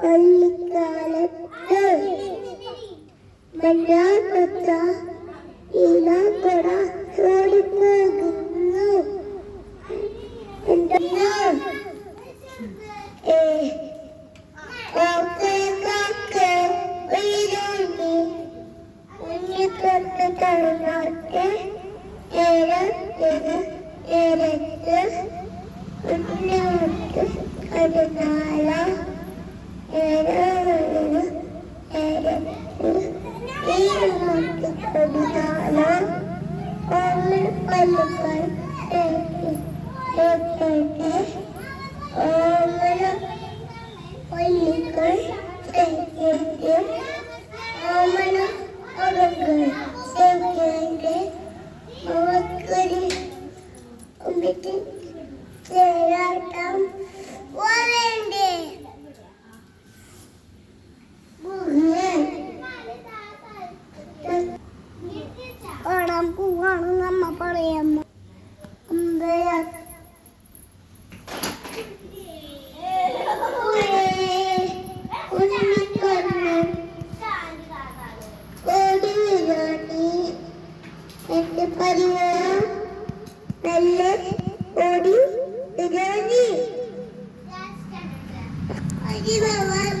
പള്ളിക്കാലത്ത് മഞ്ഞാത്ത ഇനക്കൊട ഓടുന്നു എന്താ ഏ ഓക്കെ കാക്കെ ഉയരുന്നു. ഉണ്ണിക്കത്ത് തളർന്നാട്ട് ഏഴ് ഏഴ് ഏഴെട്ട് ഉണ്ണിട്ട് പതിനാല് Thank you. പോവാണ് നമ്മ വീരാണി എന്റെ പരിവാരം നല്ല ഓടി വീരാണി പരിവാരം